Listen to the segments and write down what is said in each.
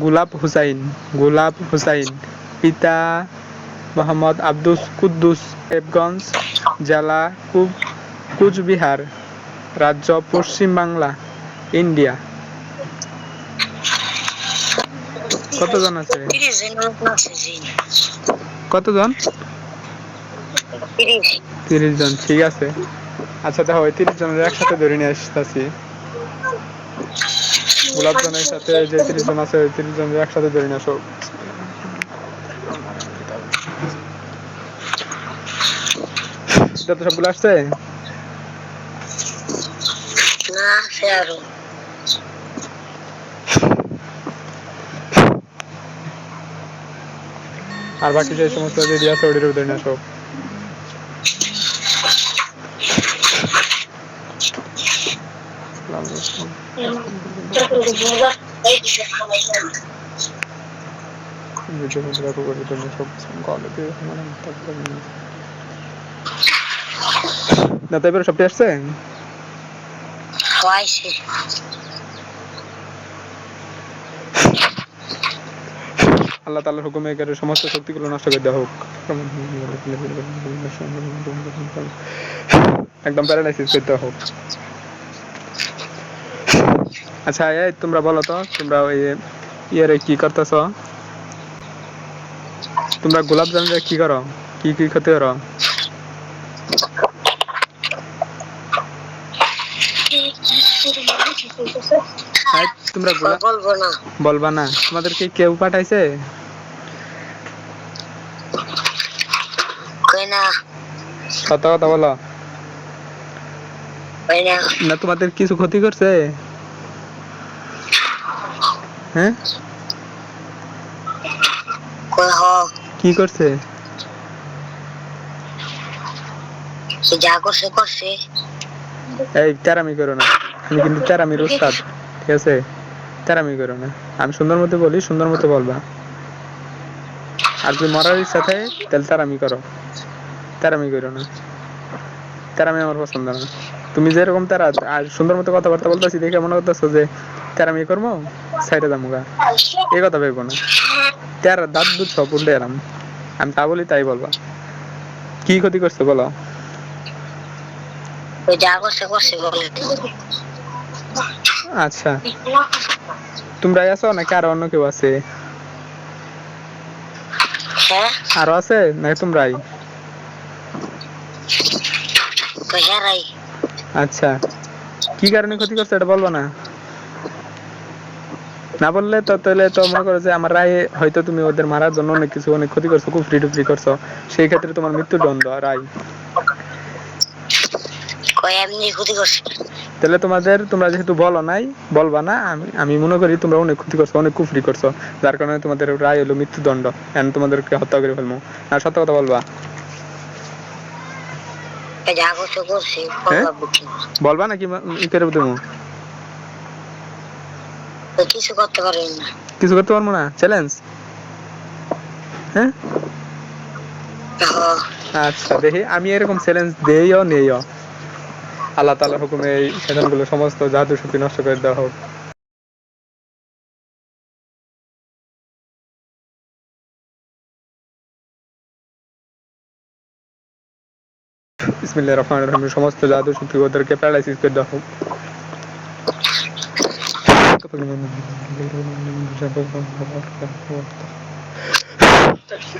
গুলাব হুসাইন গুলাব হুসাইন পিতা মোহাম্মদ আব্দুস কুদ্দুস দেবগঞ্জ জেলা কু- কুচবিহার রাজ্য পশ্চিম বাংলা ইন্ডিয়া। কতজন আছে? কতজন? তিরিশ। তিরিশ জন ঠিক আছে। আচ্ছা দেখো ওই তিরিশ জনের একসাথে ধরে নিয়ে আসতেছি। গোলাপ জনের সাথে যে তিরিশ জন আছে ওই তিরিশ জনের একসাথে ধরে আসো। এটা তো সবগুলো আসছে? না সে আরও। আর বাকি যে সমস্ত রেডি আছে ওটির ধরে নিয়ে আসো। ভিডিও মধ্যে করে ধরে সব কলে মানে না তাই সবটি আসছে আল্লাহ তাআলার হুকুমে এর সমস্ত শক্তিগুলো নষ্ট করে দেওয়া হোক একদম প্যারালাইসিস করতে হোক আচ্ছা এই তোমরা বলো তো তোমরা ওই ইয়ের কি করতেছ? তোমরা গোলাপ জামুনের কি করো? কি কি ক্ষতি করো? এই, তোমরা গোলাপ বলব না। বলবা না। তোমাদেরকে কেউ পাঠাইছে? কই না। সত কথা বলো। কই না। না তোমাদের কিছু ক্ষতি করছে? হ্যাঁ? কি করছে? যা করছে করছে। এই তেরামি করো না। আমি কিন্তু তেরামির উস্তাদ ঠিক আছে? তেরামি করো না। আমি সুন্দর মতো বলি সুন্দর মতো বলবা। আর যদি মরার ইচ্ছা থাকে তাহলে তেরামি করো। তেরামি করো না। তেরামি আমার পছন্দ না। তুমি যেরকম তারা আর সুন্দর মতো কথাবার্তা বলতেছি দেখে মনে করতেছো যে তেরামি করব? সাইডে যাব গা এই কথা ভেবো না। তেরা দাঁত দুধ সব উল্টে এলাম। আমি তা বলি তাই বলবা। কি ক্ষতি করছে বলো? আচ্ছা। তোমরাই আছো নাকি আরও অন্য কেউ আছে? হ্যাঁ? আরও আছে নাকি তোমরাই? আচ্ছা। কি কারণে ক্ষতি করছে এটা বলব না? না বললে তো তাহলে তো মনে করো যে আমার রায়ে হয়তো তুমি ওদের মারার জন্য অনেক কিছু অনেক ক্ষতি করছ কুফরি টুফরি করছ। সেই ক্ষেত্রে তোমার মৃত্যুদণ্ড রায়। এমনি ক্ষতি করছে। তাহলে তোমাদের তোমরা যেহেতু বলো নাই বলবা না আমি আমি মনে করি তোমরা অনেক ক্ষতি করছ অনেক কুফরি করছ যার কারণে তোমাদের রায় হলো মৃত্যুদণ্ড এখন তোমাদেরকে হত্যা করে ফেলব আর সত্য কথা বলবা? হ্যাঁ? বলব নাকি ই করে ওই কিছু করতে পারবেন না। কিছু করতে পারব না? চ্যালেঞ্জ হ্যাঁ? আচ্ছা দেখি। আমি এরকম চ্যালেঞ্জ দেইও নেইও। আল্লাহ তাআলার হুকুমে এই শয়তানগুলো সমস্ত জাদু শক্তি নষ্ট করে দেওয়া হোক। বিসমিল্লাহির রহমানির রহিম। সমস্ত জাদু শক্তি ওদেরকে প্যারালাইসিস করে দেওয়া হোক।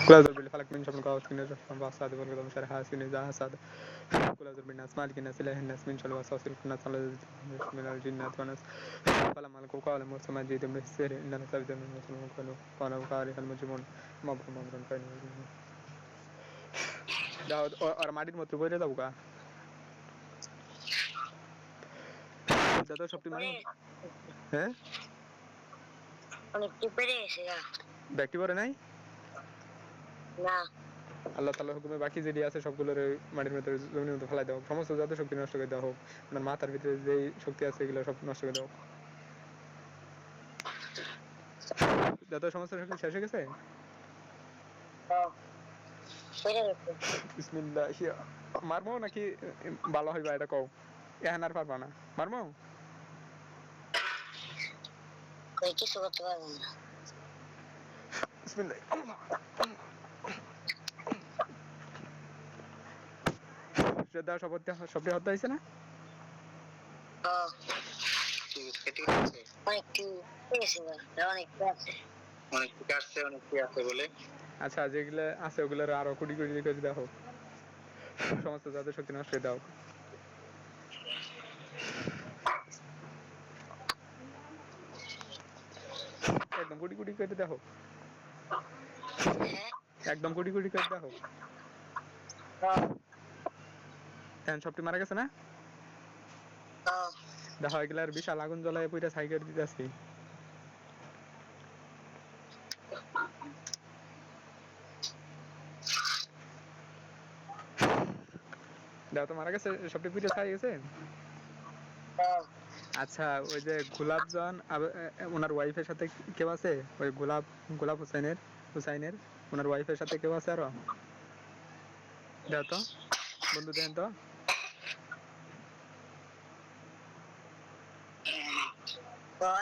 كل هذا بالفلك من شر القاوس من الرحمن وأصحاب الغضب من شر حاسد إذا حسد كل هذا بالناس مالك الناس إله الناس من شر الوسواس الخناس الذي يوسوس من الجنات والناس فلما لقوا قال موسى ما جئتم به السحر إن لسبت من المسلمين قالوا قالوا قارئ المجرمون ما بهم أمر فإن দাও আর মাটির মধ্যে বইরে যাবো গা দাদা সবটি মানে হ্যাঁ? অনেক টিপে এসে যা পরে নাই? না। আল্লাহ তাআলার হুকুমে বাকি যেটি আছে সবগুলোর মাটির ভিতরে জমির মধ্যে ফেলাই দাও। সমস্ত জাত শক্তি নষ্ট করে দেওয়া হোক আপনার মাথার ভিতরে যেই শক্তি আছে এগুলো সব নষ্ট করে দাও। যত সমস্ত শক্তি শেষ হয়ে গেছে? বিসমিল্লাহ মারমো নাকি ভালো হইবা এটা কও? এখন আর পারবা না। মারমো? কই কিছু করতে না বিসমিল্লাহ শ্রদ্ধা শপথ হত্যা হয়েছে না আচ্ছা যেগুলো আছে ওগুলোর আরও কোটি কোটি দাও। সমস্ত যাদের শক্তি নষ্ট দাও। একদম কোটি কোটি করে দেখো। একদম কোটি কোটি করে দেখো। হ্যাঁ সবটি মারা গেছে না? দেখো এগুলার বিশাল আগুন জ্বলায় পুইটা সাইকেল দিতেছি। দেখো, তো মারা গেছে, সবটি পুইটা ছাই গেছে? হ্যাঁ আচ্ছা ওই যে গোলাপজন ওনার ওয়াইফের সাথে কেউ আছে? ওই গোলাপ গোলাপ হোসেনের হুসাইনের ওনার ওয়াইফের সাথে কেউ আছে আরও? দেখো তো বন্ধু দেখেন তো।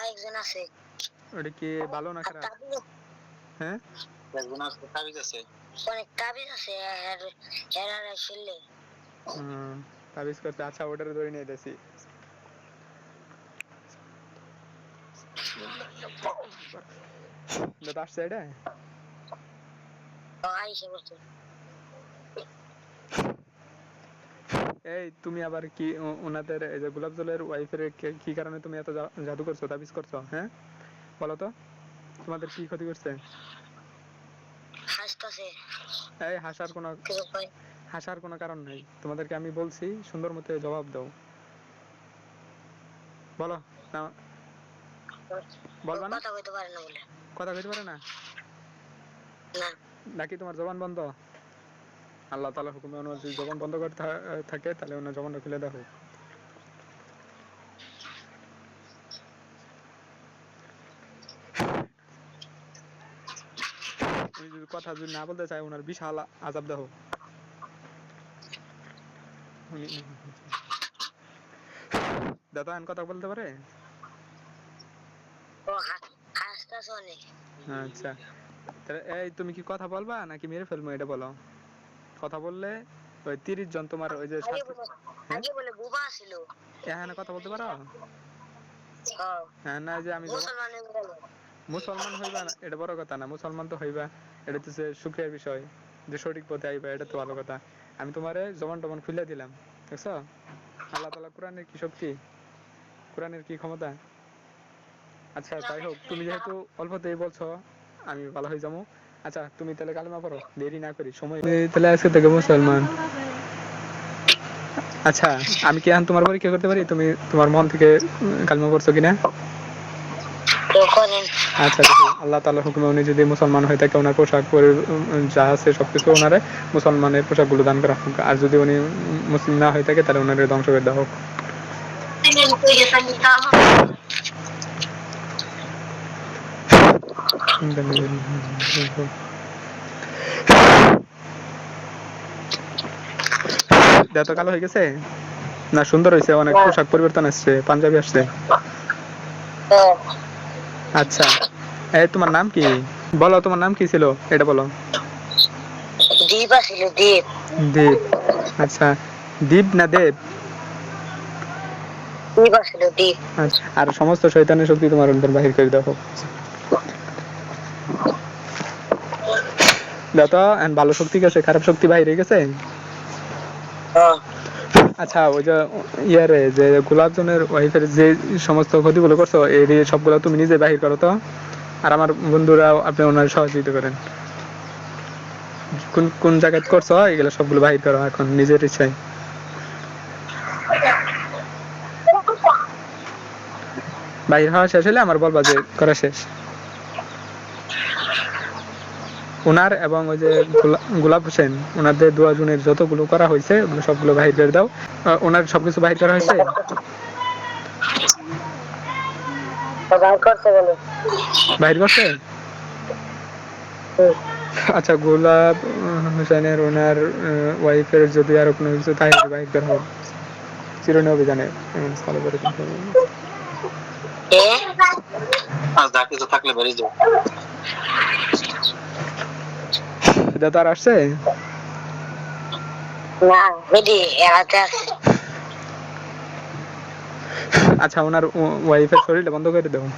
একজন আছে। ওটা কি ভালো না খারাপ? হ্যাঁ? একজন আসছে তাবিজ আছে। অনেক তাবিজ আছে আর হেরার শিললে হুম, তাবিজ করতে। আচ্ছা ওটার ধরে নিয়ে দেখছি দাদা আসছে এটা এই তুমি আবার কি ওনাদের এই যে গোলাপ জলের ওয়াইফের কি কারণে তুমি এত জাদু করছ তাবিজ করছ হ্যাঁ বলো তো তোমাদের কি ক্ষতি করছে হাসতেছে এই হাসার কোনো হাসার কোনো কারণ নাই তোমাদেরকে আমি বলছি সুন্দর মতো জবাব দাও বলো বলবা না কথা কইতে পারে না বলে। কথা কইতে পারে না? না। নাকি তোমার জবান বন্ধ? আল্লাহ তাআলা হুকুমে ওনার যদি জবান বন্ধ করে থাকে তাহলে ওনার জবানটা খুলে দেখো। উনি যদি কথা যদি না বলতে চায় ওনার বিশাল আজাব দেখো। উনি দাদা কথা বলতে পারে? অনেক আচ্ছা। তাহলে এই তুমি কি কথা বলবা নাকি মেরে ফেলব এটা বলো? কথা বললে ওই তিরিশ জন তোমার ওই যে আগে বলে হ্যাঁ? বুবা ছিল। কথা বলতে পারো? হ্যাঁ। হ্যাঁ না যে আমি মুসলমান হইবা না এটা বড় কথা না মুসলমান তো হইবা। এটা তো যে সুখের বিষয় যে সঠিক পথে আইবা এটা তো ভালো কথা। আমি তোমারে জবান টবান খুলে দিলাম দেখছ? আল্লাহ তাআলা কোরআনের কি শক্তি? কোরআনের কি ক্ষমতা? আচ্ছা যাই হোক তুমি যেহেতু অল্পতেই বলছো আমি ভালো হয়ে যাব। আচ্ছা তুমি তাহলে কালেমা পড়ো দেরি না করি সময় তাহলে আজকে থেকে মুসলমান। আচ্ছা আমি কি এখন তোমার পরীক্ষা করতে পারি? তুমি তোমার মন থেকে কালেমা পড়ছো কিনা? আচ্ছা দেখি আল্লাহ তাআলার হুকুমে উনি যদি মুসলমান হয়ে থাকে ওনার পোশাক পরে যা আছে সবকিছু ওনারে মুসলমানের পোশাকগুলো দান করা হোক। আর যদি উনি মুসলিম না হয়ে থাকে তাহলে ওনারে ধ্বংস করে দেওয়া হোক। দেহ তো কালো হয়ে গেছে? না সুন্দর হয়েছে অনেক পোশাক পরিবর্তন আসছে পাঞ্জাবি আসছে। আচ্ছা এই তোমার নাম কি? বলো তোমার নাম কি ছিল? এটা বলো। দ্বীপ আছিল দ্বীপ দীপ আচ্ছা দীপ না দেব? দ্বীপ আছিল দ্বীপ আচ্ছা আর সমস্ত শয়তানের শক্তি তোমার অন্তর বাহির করে দাও। ভালো শক্তি গেছে খারাপ শক্তি হয়ে গেছে? হ্যাঁ। আচ্ছা ওই যে ইয়ারে যে গোলাপজনের ওয়াইফের যে সমস্ত ক্ষতিগুলো করছ এই সবগুলো তুমি নিজে বাহির করো তো। আর আমার বন্ধুরাও আপনি ওনার সহযোগিতা করেন। কোন কোন জায়গায় করছ এগুলো সবগুলো বাহির করো এখন নিজের ইচ্ছায়। বাহির হওয়া শেষ হলে আমার বলবা যে করা শেষ। ওনার এবং ওই যে গোলা- গোলাপ হোসেন ওনাদের দুজনের যতগুলো করা হয়েছে ওগুলো সবগুলো বাহির করে দাও। ওনার সবকিছু বাহির করা হয়েছে? বাহির করছে আচ্ছা গোলাপ হোসেনের ওনার ওয়াইফের যদি আর কোনো কিছু থাকে বাহির করা হোক চিরনি অভিযানে করে আজ যা কিছু থাকলে বেরিয়ে যাও। এটা তো আর আসছে? না এরাতে আচ্ছা ওনার ওয়াইফের শরীরটা বন্ধ করে দেবো